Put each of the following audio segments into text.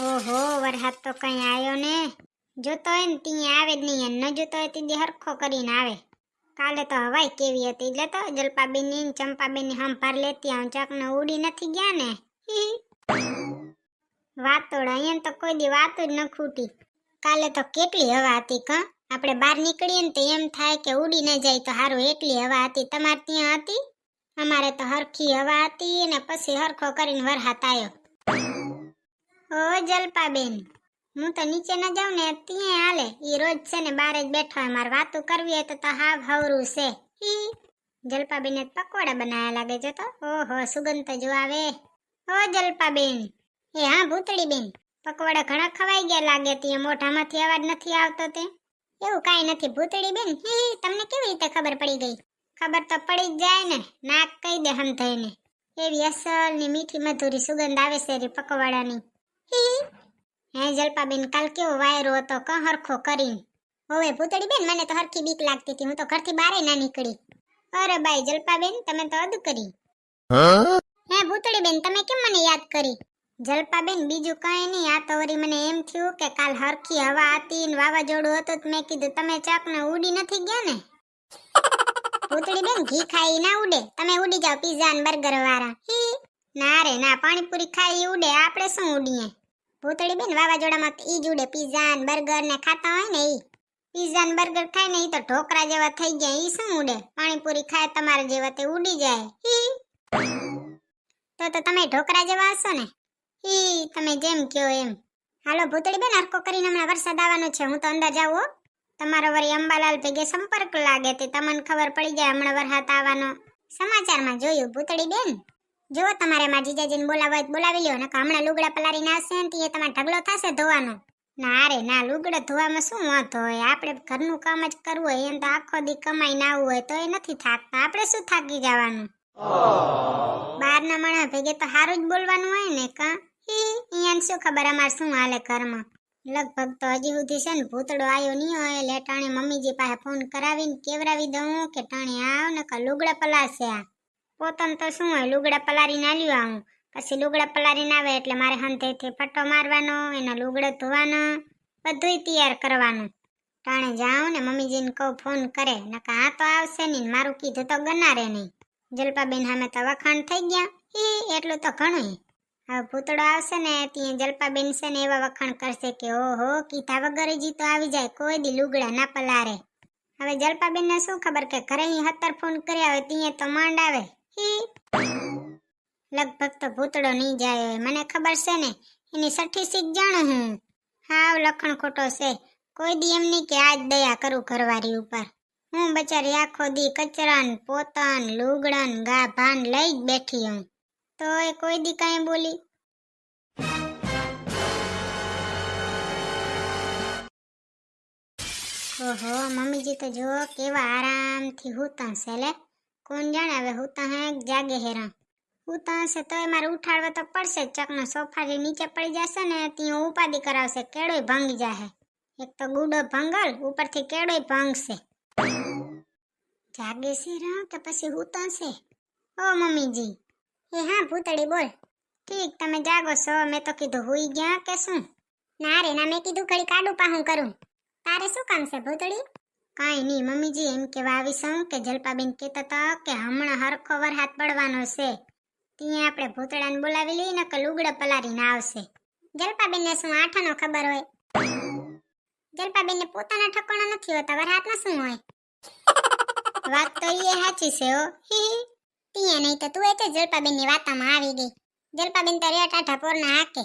ઓહો, વરસાદ તો કઈ આવ્યો ને. જોતો હોય ને ત્યાં આવે જ નહીં, ન જોતો હોય ત્યાં હરખો કરીને આવે. કાલે તો હવાઈ કેવી હતી એટલે તો જલપાબેનની ને ચંપાબેનની હંભાર લેતી આવું, ચકને ઉડી નથી ગયા ને. વાતોડ અહીંયા તો કોઈ દી વાત જ ન ખૂટી. કાલે તો કેટલી હવા હતી કા. આપણે બહાર નીકળીએ ને તો એમ થાય કે ઉડી ન જાય તો સારું એટલી હવા હતી. તમારે ત્યાં હતી? અમારે તો હરખી હવા હતી અને પછી હરખો કરીને વરસાદ આવ્યો ઓ જલપાબેન. હું તો નીચે ન જાઉં ને, ત્યાં હાલે. ઈ રોજ છે ને, બાર જ બેઠો હોય. મારે વાતું કરવી હોય તો તો હાવ હવરું છે. ઈ. જલપાબેને પકોડા બનાયા લાગે છે તો. ઓહો, સુગંધ તો જો આવે. ઓ જલપાબેન. એ હા ભૂતળી બેન પકોડા ઘણા ખવાઈ ગયા લાગે ત્યાં મોઢામાંથી અવાજ નથી આવતો તે. એવું કાંઈ નથી ભૂતળી બેન હી, તમને કેવી રીતે ખબર પડી ગઈ? ખબર તો પડી જ જાય ને, નાક કહી દે હંધાઈને એવી અસલની મીઠી મધુરી સુગંધ આવે છે રી પકોવાડાની હી જલપાબેન કાલ કેવો વાયરો હતો ક હરખો કરીને. હવે ભૂતળી બેન મને તો હરખી બીક લાગતી હતી હું તો ઘરથી બહાર ના નીકળી. અરે બાઈ જલપાબેન તમે તો અદ કરી. હે? ભૂતળી બેન તમે કેમ મને યાદ કરી? જલપાબેન બીજું કઈ નહીં આ તો વળી મને એમ થયું કે કાલ હરખી હવા હતી ને વાવાઝોડું હતું તો મેં કીધું તમે ચાકને ઉડી નથી ગયા ને? ભૂતળી બેન ઘી ખાઈ ના ઉડે. તમે ઉડી જાઓ પીઝા ને બર્ગર વાળા ના રે ના પાણીપુરી ખાઈ ઉડે. આપણે શું ઉડીએ? ભૂતળી બેન વાવાઝોડામાં ઈ જ ઉડે પીઝા ને બર્ગર ને ખાતા હોય ને ઈ. પીઝા ને બર્ગર ખાય ને ઈ તો ઢોકરા જેવા થઈ ગયા, ઈ શું ઉડે? પાણીપુરી ખાય તમારા જેવા તે ઉડી જાય. હી તો તો તમે ઢોકરા જેવા હશો ને? હી તમે જેમ કયો એમ. હાલો ભૂતળી બેન હરકો કરીને હમણાં વરસાદ આવવાનો છે, હું તો અંદર જાઉં હો. તમારો વરી અંબાલાલ ભેગે સંપર્ક લાગે તે, તમને ખબર પડી જાય હમણાં વરસાદ આવવાનો. સમાચારમાં જોયું ભૂતળી બેન? જો તમારે માં જીજાજીને બોલાવવા હોય બોલાવી લ્યો ને હમણાં લુગડા પલાળીને આવશે ને તે તમારે ઢગલો થશે ધોવાનો. ના રે, ના, લુગડા ધોવામાં શું વાંધો હોય? આપણે ઘરનું કામ જ કરવું હોય, એમ તો આખો દી કમાઈ ના આવવું હોય તો એ નથી થાકતા. આપણે શું થાકી જવાનું? બહારના માણસ ભેગે તો સારું જ બોલવાનું હોય ને, કા? ઈયાને શું ખબર અમારે શું હાલે ઘરમાં? લગભગ તો હજી સુધી છે ને, ભૂતડો આવ્યો નહીં હોય, એટલે ટાણે મમ્મીજી પાસે ફોન કરાવીને કેવરાવી દઉં કે ટાણે આવ ને કા લુગડા પલાશે આ. પોતાને તો શું હોય, લુગડા પલારીને આલ્યું આવું. પછી લુગડા પલારીને આવે એટલે મારે હંધેથી ફટો મારવાનો, એના લુગડા ધોવાનો, બધુંય તૈયાર કરવાનું. ટાણે જાઉં ને મમ્મીજીને કહું ફોન કરે નકા આ તો આવશે નહીં મારું કીધું તો ગનારે નહીં. જલપાબેન સામે તો વખાણ થઈ ગયા એ એટલું તો ઘણું હવે પૂતળો આવશે ને, ત્યાં જલપાબેન છે ને એવા વખાણ કરશે કે ઓહો, કીધા વગર જી તો આવી જાય, કોઈ દી લુગડા ના પલારે હવે જલપાબેનને શું ખબર કે ઘરે હતર ફોન કર્યા હોય, ત્યાં તો માંડ આવે. લગભગ તો ભૂતળો નહીં જાય મને ખબર છે ને, એની સઠ્ઠી સીખ જાણું હું. હાવ લખણ ખોટો છે. કોઈ દી એમ નહીં કે આજ દયા કરું ઘરવાળી ઉપર. હું બચારી આખો દી કચરાન, પોતાન, લુગડાન ગા ભાન લઈ જ બેઠી હું તો એ કોઈ દી કાંઈ બોલી. ઓહો, મમ્મીજી તો જો કેવા આરામથી હું લે કોણ જાણે હવે હુતા હે કે જાગે હેરા હુતા હશે તો મારે ઉઠાડવા તો પડશે જ ચકનો સોફાથી નીચે પડી જશે ને ત્યાં ઉપાધિ કરાવશે કેળોય ભાંગી જાહે એક તો ગુડો ભંગલ ઉપરથી કેળોય ભાંગશે। જાગે છે રા કે પછી હુતા છે ઓ મમ્મીજી, એ હા ભૂતળી બોલ, ઠીક તમે જાગો છો, મેં તો કીધું હુઈ ગયા કે શું? ના રે ના, મેં કીધું ઘડી કાડું પાહું કરું. તારે શું કામ છે ભૂતળી? કાંઈ નહીં, મમ્મીજી, એમ કહેવા આવી છું કે જલપાબેન કહેતા હતા કે હમણાં હરખો વરસાદ પડવાનો છે. ત્યાં આપણે ભૂતળાને બોલાવી લઈએ ને કે લુગડા પલારીને આવશે. જલપાબેનને શું આઠાનો ખબર હોય? જલપાબેનને પોતાના ઠકોણા નથી હોતા, વરસાદમાં શું હોય? વાત તો એ સાચી છે હો. હી નહીં તો તું એ એટલે જલપાબેનની વાતામાં આવી ગઈ. જલપાબેન તો રેટ આઠા પોરના હાકે.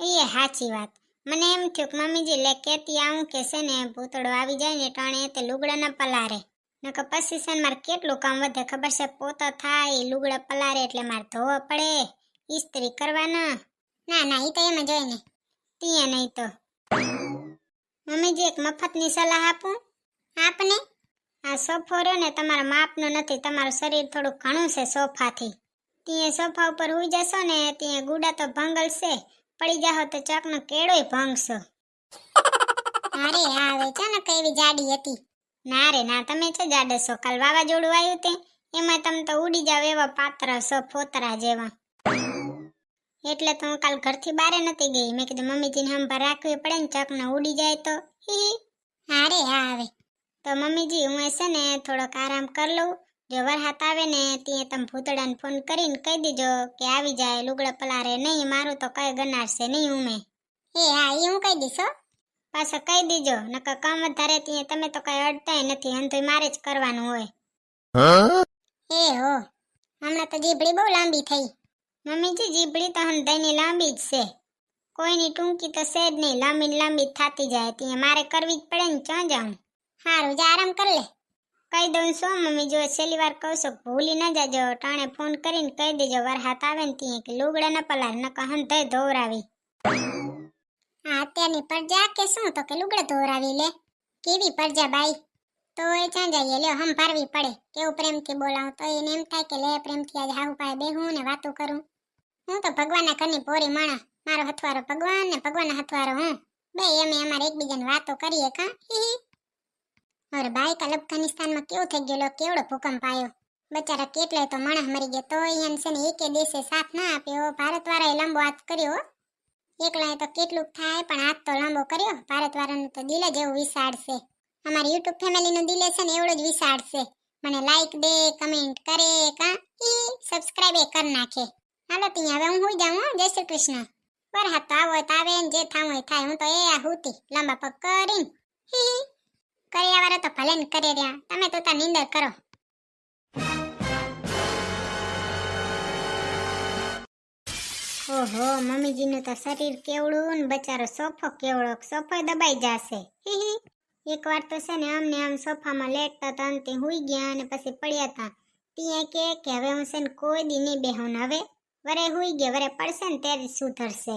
એ સાચી વાત. મને એમ થયું કે મમ્મીજી, લે કેતી આવું કે છે ને ભૂતળો આવી જાય ને ટાણે તે લુગડા ન પલારે. નકર પછી છે ને મારે કેટલું કામ વધે ખબર છે? પોતો થાય લુગડા પલારે એટલે મારે ધોવા પડે. ઇસ્ત્રી કરવાના. ના ના એ તો એમ જ ને. ત્યાં નહીં તો. મમ્મીજી, એક મફતની સલાહ આપું? આપને? આ સોફો રહ્યો ને, તમારા માપનો નથી, તમારું શરીર થોડું ઘણું છે સોફાથી. ત્યાં સોફા ઉપર હોઈ જશો ને, ત્યાં ગુડા તો ભંગલશે. પડી જાહો તો ચકનો કેળોય ભંગશો. અરે આ છે ને કેવી જાડી હતી. ના રે, ના, તમે છે જાડે છો? કાલ વાવાઝોડું આવ્યું તે, એમાં તમે તો ઉડી જાવ એવા પાત્ર છો, ફોતરા જેવા. એટલે તો હું કાલ ઘરથી બારે નથી ગઈ. મેં કીધું, મમ્મીજીને હંભા રાખવી પડે ને ચકને ઉડી જાય તો. હી હી. હા આવે. તો મમ્મીજી, હું છે ને થોડોક આરામ કરી લઉં. જો વરસાદ આવે ને ત્યાં તમે ભૂતડાને ફોન કરીને કહી દેજો કે આવી જાય લુગડા પલારે નહીં મારું તો કઈ ગનારશે નહીં ઉમે. એ હા એ હું કહી દઈશ હો. પાછો કહી દેજો નકર કામ વધારે ત્યાં તમે તો કઈ અડતાય નથી અંધોય મારે જ કરવાનું હોય. એ હો હમણાં તો જીભડી બહુ લાંબી થઈ. મમ્મીજી જીભડી તો હંધાઈની લાંબી જ છે. કોઈની ટૂંકી તો છે જ નહીં લાંબી ને લાંબી જ થાતી જાય ત્યાં મારે કરવી જ પડે ને ક્યાં જાઉં હારું જા આરામ કર લે. કહી દઉં છું, મમ્મી, જો છેલ્લી વાર કહું છું, ભૂલી ન જાજો. ટાણે ફોન કરીને કહી દેજો વરસાદ આવે ને ત્યાં કે લુગડા ન પલાર, નકર હંધાઈ ધોવરાવી. હા, અત્યારની પરજા કે શું? તો કે લુગડા ધોવરાવી લે. કેવી પરજા બાઈ? તો એ ક્યાં જઈએ લ્યો, હમ ભરવી પડે. કેવું પ્રેમથી બોલાવું, તો એને એમ થાય કે લે, પ્રેમથી આજે હાહુ બે બેહું ને વાતો કરું. હું તો ભગવાનના ઘરની પોરી માણા મારો હથવારો ભગવાન ને ભગવાનના હથવારો હું. બે અમે અમારે એકબીજાને વાતો કરીએ, કા. અરે ભાઈ કાલ અફઘાનિસ્તાનમાં કેવું થઈ ગયું લો, કેવડો ભૂકંપ આવ્યો? બચારા કેટલાય તો માણસ મરી ગયા તો અહીંયા છે ને એકે દેશે સાથ ના આપ્યો ભારત વાળાએ લાંબો હાથ કર્યો હો. એકલાએ તો કેટલુંક થાય પણ હાથ તો લાંબો કર્યો. ભારત વાળાનું તો દિલ જ એવું વિશાળ છે અમારી યુટ્યુબ ફેમિલીનું દિલ છે ને એવડો જ વિશાળ છે મને લાઈક દે કમેન્ટ કરે કા? ઈ સબસ્ક્રાઇબ એ કર નાખે. હાલો ત્યાં હવે હું હોઈ જાઉં હો. જય શ્રી કૃષ્ણ. વરસાદ તો આવો હોય તો આવે ને જે થાવું હોય થાય. હું તો એ આ હુતી. લાંબા પગ કરીને. હી હી. કર્યા વાળા તો ભલે ને કરે રહ્યા. તમે તો તા નિંદર કરો. ઓહો, મમ્મીજીનું તો શરીર કેવડું ને બચારો સોફો કેવડો, સોફો દબાઈ જાશે. એકવાર તો છે ને અમને આમ સોફામાં લેટતા હતા અંતે હુઈ ગયા અને પછી પડ્યા હતા ત્યાં કે કે હવે હું છે ને કોઈ દી નહીં બેહું હવે. વરે હુઈ ગયા, વરે પડશે ને ત્યારે સુધરશે.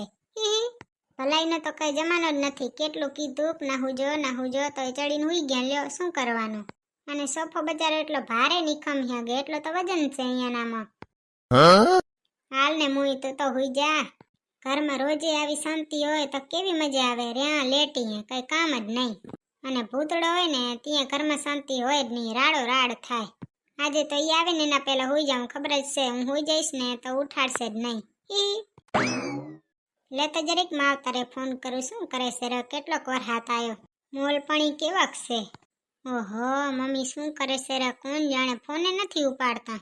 ભલાઈનો તો કઈ જમાનો જ નથી. કેટલું કીધું ના હુજો ના હુજો તો એ ચડીને હુઈ ગયા. લ્યો શું કરવાનું? અને સોફો બજારો એટલો ભારે નિખમ્યા ગયો એટલો તો વજન છે અહીંયાનામાં. હાલ ને મુઈ તો તો હુઈ જા. ઘરમાં રોજે આવી શાંતિ હોય તો કેવી મજા આવે? રહ્યા લેટીએ કઈ કામ જ નહીં. અને ભૂતળો હોય ને ત્યાં ઘરમાં શાંતિ હોય જ નહીં. રાડો રાડ થાય. આજે તો એ આવે ને એના પહેલા હુઈ જાઉં. ખબર જ છે હું હુઈ જઈશ ને તો ઉઠાડશે જ નહીં. હી લે તો જરીક માવતારે ફોન કરું શું કરે છે રે કેટલોક વાર હાથ આવ્યો મોલપણી કેવાક છે. ઓહો મમ્મી શું કરે છે રે? કોણ જાણે? ફોને નથી ઉપાડતા.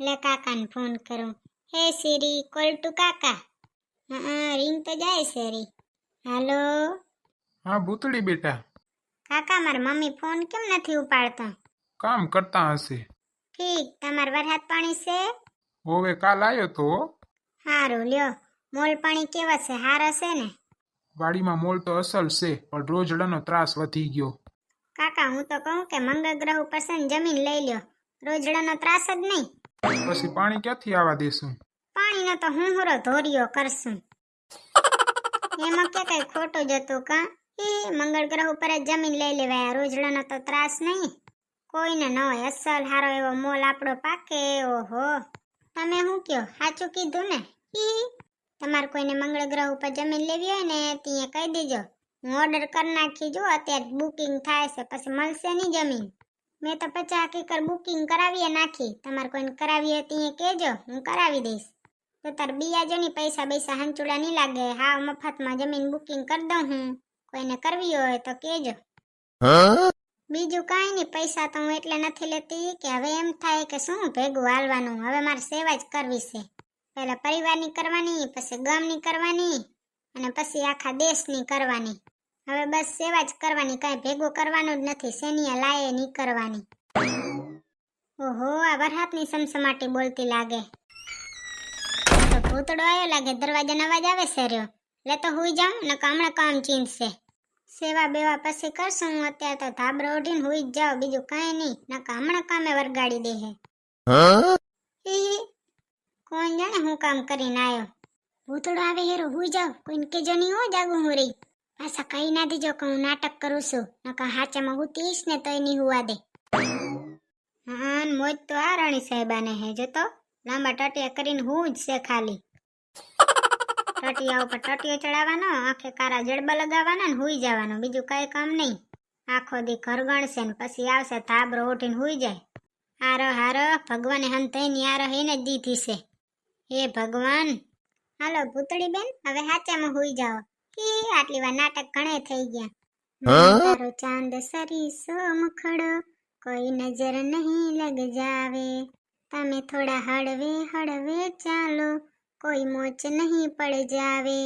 લે કાકાને ફોન કરું. હે સિરી કોલ ટુ કાકા. હા રિંગ તો જાય છે રી. હાલો? હા ભૂતળી બેટા. કાકા મારા મમ્મી ફોન કેમ નથી ઉપાડતા? કામ કરતા હશે. ઠીક તમાર વરસાદ પાણી છે? હવે કાલ આવ્યો તો. હારું લ્યો. મોલ પાણી કેવા છે? હાર છે ને? વાડીમાં મોલ તો અસલ છે પણ રોજડાનો ત્રાસ વધી ગયો. કાકા હું તો કહું કે મંગળ ગ્રહ ઉપર છે ને જમીન લઈ લ્યો. રોજડાનો ત્રાસ જ નહીં. પછી પાણી ક્યાંથી આવવા દેશું? પાણીનો તો હું હુરો ધોરિયો કરશું. એમાં કે કઈ ખોટું જતું કા? એ મંગળ ગ્રહ ઉપર જ જમીન લઈ લેવાય. રોજડાનો તો ત્રાસ નહીં. કોઈને ન હોય. અસલ હારો એવો મોલ આપણો પાકે. ઓહો. તમે શું કયો સાચું કીધું ને? હી તમારે કોઈને મંગળ ગ્રહ ઉપર જમીન લેવી હોય ને ત્યાં કહી દેજો. હું ઓર્ડર કરી નાખી જો અત્યારે બુકિંગ થાય છે પછી મળશે નહીં જમીન. મેં તો પચાસ એકર બુકિંગ કરાવીએ નાખી. તમારે કોઈને કરાવી હોય ત્યાં કહેજો હું કરાવી દઈશ. તો તાર બિયાજો ની પૈસા પૈસા હંચુડા નહીં લાગે. હા મફતમાં જમીન બુકિંગ કરી દઉં હું. કોઈને કરવી હોય તો કહેજો. બીજું કાંઈ નહીં પૈસા તો હું એટલે નથી લેતી કે હવે એમ થાય કે શું ભેગું હાલવાનું. હવે મારે સેવા જ કરવી છે. પહેલા પરિવારની કરવાની પછી ગામની કરવાની અને પછી આખા દેશની કરવાની. હવે બસ સેવા જ કરવાની કાંઈ ભેગું કરવાનું જ નથી. સેનિયા લાયે નહીં કરવાની. ઓહો આ વરસાદની સમસમાટી બોલતી લાગે. તો ભૂતડો આવ્યો લાગે દરવાજાનો અવાજ આવે છે રહ્યો. લે તો હુઈ જાઉં ને હમણાં કામ ચીંધશે. સેવા બેવા પછી કરશું હું અત્યારે તો ધાબરો ઓઢીને હુઈ જ જાઉં બીજું કાંઈ નહીં. નકા હમણાં કામે વરગાડી દે હે હી હી. કોણ જાણે હું કામ કરીને આવ્યો ભૂતડો આવે હેરો હું જાઉં કોઈને કેજો નહીં હો, જાગું હું રહી. પાછા કહી ના દીજો કે હું નાટક કરું છું. નકા હાચામાં હું તીશ ને તોય નહીં હુવા દે. હા મોજ તો આ રાણી સાહેબાને હે, જો તો. લાંબા ટટિયા કરીને હું જ છે ખાલી. ટટિયા ઉપર ટટિયો ચડાવવાનો, આખે કારા જડબા લગાવવાના ને હુઈ જવાનું. બીજું કઈ કામ નહીં. આખો દી ઘર ગણશે ને પછી આવશે થાબરો ઉઠીને હુઈ જાય. હારો હારો ભગવાને હંતઈની હારો હેને જ દીધી છે. હે ભગવાન. હાલો ભૂતળી બેન હવે હાચામાં હોઈ જાઓ. કી આટલી વાર નાટક ઘણે થઈ ગયા. તારો ચાંદ સરીસો મુખડો કોઈ નજર નહીં લગ જાવે. તમે થોડા હળવે હળવે ચાલો કોઈ મોચ નહીં પડ જાવે.